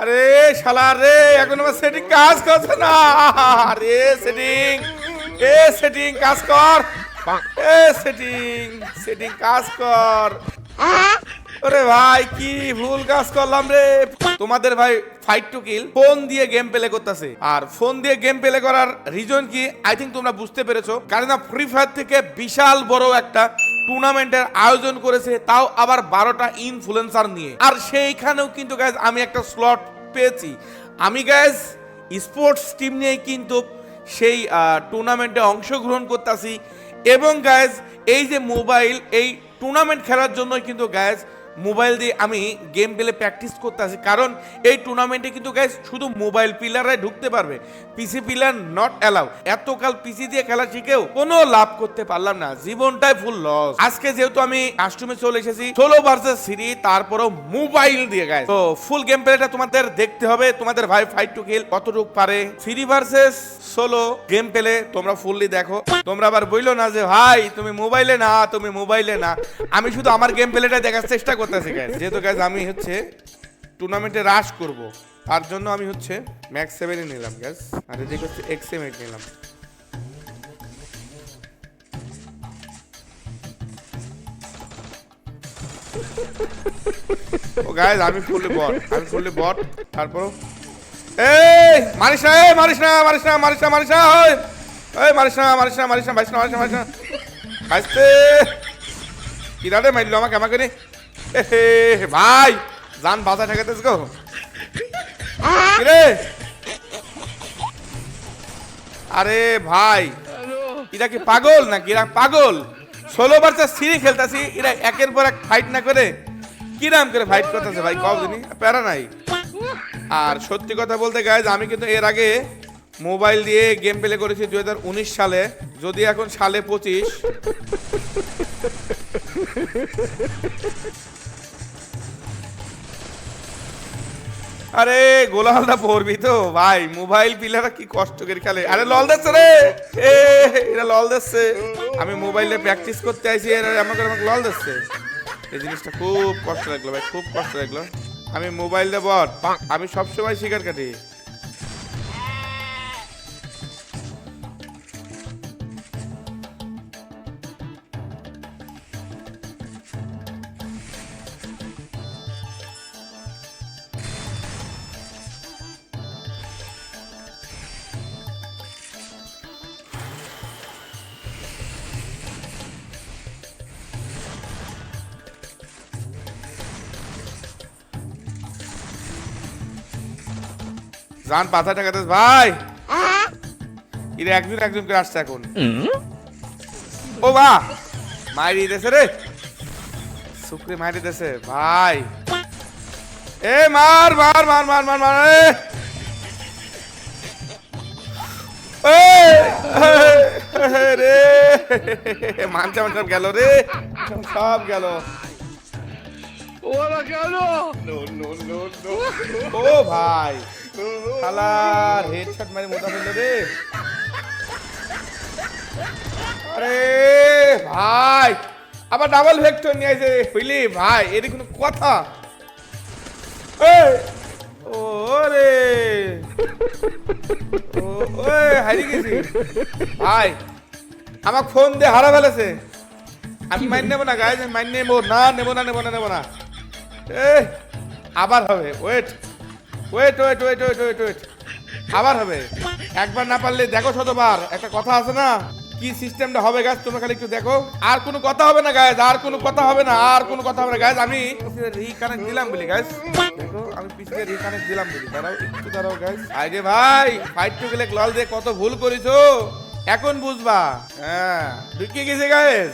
আরে শালা রে, এখন আমার সেটিং কাজ করছে না। আরে সেটিং এ সেটিং কাজ কর। এ সেটিং সেটিং কাজ কর। আরে ভাই, কি ভুল কাজ করলাম রে। তোমাদের ভাই ফাইট টু কিল ফোন দিয়ে গেম প্লে করতেছে। আর ফোন দিয়ে গেম প্লে করার রিজন কি? আই থিঙ্ক তোমরা বুঝতে পেরেছ। কারণ ফ্রি ফায়ার থেকে বিশাল বড় একটা টুর্নামেন্টের আয়োজন করেছে, তাও আবার বারোটা ইনফ্লুয়েন্সার নিয়ে। আর সেইখানেও কিন্তু গ্যাস আমি একটা স্লট পেয়েছি। আমি গ্যাস স্পোর্টস টিম নিয়ে কিন্তু সেই টুর্নামেন্টে অংশগ্রহণ করতেছি। এবং গ্যাস এই যে মোবাইল এই টুর্নামেন্ট খেলার জন্য কিন্তু গ্যাস মোবাইল দিয়ে আমি গেম পেলে প্র্যাকটিস করতেছি কারণ এই টুর্নামেন্টে কিন্তু গ্যাস শুধু মোবাইল প্লেয়াররাই ঢুকতে পারবে। পিসি প্লেয়ার নট অ্যালাউ এতকাল পিসি দিয়ে খেলা শিখেও কোনো লাভ করতে পারলাম না। জীবনটাই ফুল লস আজকে যেহেতু আমি কাস্টমে চলে এসেছি ষোলো ভার্সেস সিরি তারপরও মোবাইল দিয়ে গাইস তো ফুল গেম প্লেটা তোমাদের দেখতে হবে। তোমাদের ভাই ফাইট টু কিল কতটুক পারে? সিরি ভার্সেস ষোলো গেম পেলে তোমরা ফুললি দেখো। তোমরা আবার বইলো না যে, ভাই, তুমি মোবাইলে না, তুমি মোবাইলে না। আমি শুধু আমার গেম প্লেটা দেখার চেষ্টা করতেছি গ্যাস যেহেতু গ্যাস আমি হচ্ছে টুর্নামেন্টে রাশ করব তার জন্য আমি হচ্ছে ম্যাক্স সেভেনই নিলাম গ্যাস আর এদিকে হচ্ছে এক্স এম এইট নিলাম। ও গাইজ আমি ফুললি বট আমি ফুললি বট তারপর এই মারিস না এই মারিস না মারিস না মারিস না মারিস না ওই এই মারিস না মারিস না মারিস না মারিস না মারিস না না আমাকে আমাকে হে, ভাই, জান বাসা ঠেকাতেছ গো। আরে ভাই এরা কি পাগল নাকি? এরা পাগল। ষোলো বাচ্চা সিঁড়ি খেলতাছি এরা একের পর এক ফাইট না করে কিরাম করে ফাইট করতেছে ভাই কব দিনই প্যারা নাই। আর সত্যি কথা বলতে গাইজ আমি কিন্তু এর আগে মোবাইল দিয়ে গেম প্লে করেছি দু হাজার উনিশ সালে, যদি এখন সালে পঁচিশ। আরে, গোলালদা পড়বি তো। ভাই, মোবাইল পিলারা কি কষ্ট করে খেলে। আরে, লল দেখছে রে। এ, এরা লল দেখছে আমি মোবাইলে প্র্যাকটিস করতে আইছি, এরা আমাকে আমাকে লল দেখছে এই জিনিসটা খুব কষ্ট লাগল ভাই, খুব কষ্ট লাগল। আমি মোবাইল বল, আমি সবসময় শিকার কাটি। জান পাথা টাকাতে ভাই। এরা একজন একজন করে আসছে এখন। ও বা। মাইরি দেছে রে। শুক্রে মাইরি দেছে ভাই। এ মার মার মার মার মার মার এ। এ, এ, রে। মানছে আমার সব গেল রে। সব গেল। ওরা ও ভাই। শালার হেডশট মারি মোটা ফেলল রে। আরে ভাই আবার ডাবল ভেক্টর নিয়ে আসে বুঝলি? ভাই এর কোনো কথা। ও রে ও হারিয়ে গেছি। ভাই আমাকে ফোন দিয়ে হারা ফেলেছে। আমি মাইন নেব না গাইজ মাইন নেব। না নেব না নেব না নেব না। এ আবার হবে wait wait wait wait wait wait wait আবার হবে। একবার না পারলে দেখো শতবার। একটা কথা আছে না? কি সিস্টেমটা হবে গাছ তোমরা খালি একটু দেখো। আর কোনো কথা হবে না গাইজ আর কোনো কথা হবে না, আর কোনো কথা হবে না গাইজ আমি রিকানেক্ট দিলাম বলি গাইজ দেখো, আমি পিছিয়ে রিকানেক্ট দিলাম বলি। দাঁড়াও, একটু দাঁড়াও গাইজ আগে ভাই ফাইট টু গেলে লল দিয়ে কত ভুল করেছ। এখন বুঝবা। হ্যাঁ ঢুকিয়ে গেছে গাইজ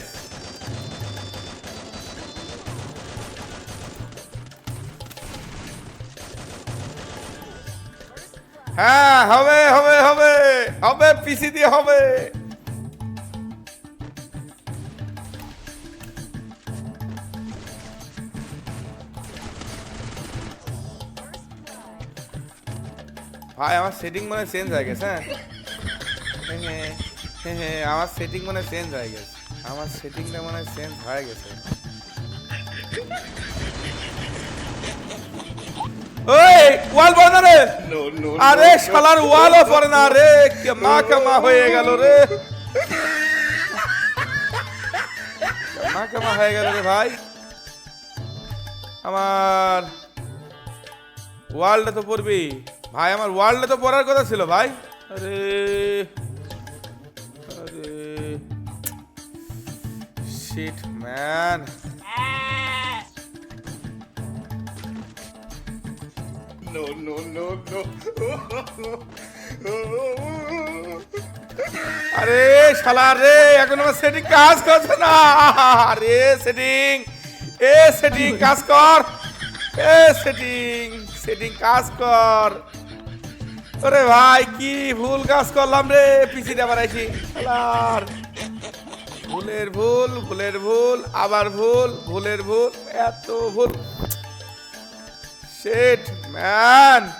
হ্যাঁ হবে হবে হবে। হবে পিসি দিয়ে হবে। ভাই আমার সেটিং মানে চেঞ্জ হয়ে গেছে হ্যাঁ? হ্যাঁ, হ্যাঁ হ্যাঁ আমার সেটিং মানে চেঞ্জ হয়ে গেছে। আমার সেটিংটা মানে চেঞ্জ হয়ে গেছে। ওই ওয়াল পড়ে না রে আরে শালার ওয়ালও পড়ে না রে। কেমা কেমা হয়ে গেল রে। কেমা কেমা হয়ে গেল রে ভাই। আমার ওয়ার্ল্ডে তো পড়বি। ভাই আমার ওয়ার্ল্ডে তো পড়ার কথা ছিল ভাই। আরে আরে। শিট ম্যান আরে শালা রে, এখন আমার সেটিং কাজ করছে না। আরে সেটিং এ সেটিং কাজ কর। এ সেটিং সেটিং কাজ কর। ওরে ভাই, কি ভুল কাজ করলাম রে পিছিয়ে আবার আইছি। শালার ভুলের ভুল ভুলের ভুল, আবার ভুল, ভুলের ভুল, এত ভুল। শেট ম্যান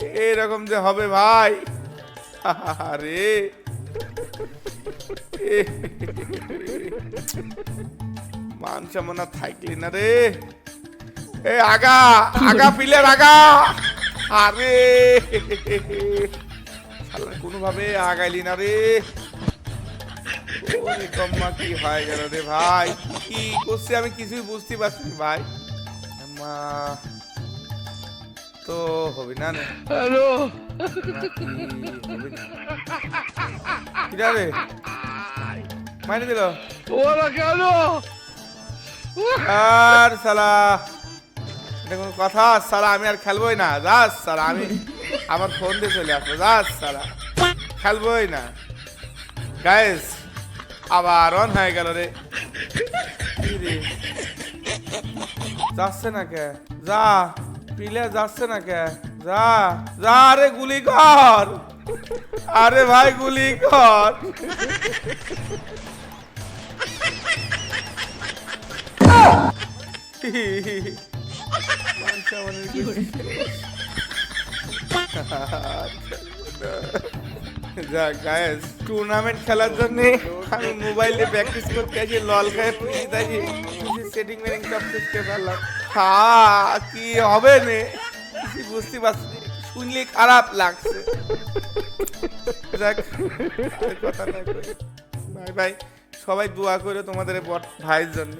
এরকম যে হবে ভাই। আরে। মান সামনা থাকলি না রে। এ আগা আগা পিলের আগা। আরে। কোনোভাবে আগাইলি না রে। ওরে কম্মা কি হয়ে গেল রে ভাই? কি করছি আমি কিছুই বুঝতে পারছি না ভাই। মা তো হবে না রে হ্যালো। কিরা রে? মাইনে দিল। ওরা কেন? আর সালা এটা কোনো কথা? সালা আমি আর খেলবোই না। যাস সালা আমি আমার ফোন দিয়ে চলে আসব। যাস সালা খেলবোই না। গাইস আবার অন হয়ে গেল রে। যাচ্ছে না কে? যা। পিলে যাচ্ছে না কে? যা। যা রে গুলি কর। আরে ভাই গুলি কর। যাক গায়েস টুর্নামেন্ট খেলার জন্য আমি মোবাইলে প্র্যাকটিস করতে আছি লল খায় পুষি থাকি। সেটিং মেটিং সব শিখতে পারলাম। হ্যাঁ কি হবে নে? কিছু বুঝতে পারছি। শুনলে খারাপ লাগছে। যাক কথা না। Bye bye. সবাই দোয়া করে তোমাদের বট ভাইয়ের জন্য।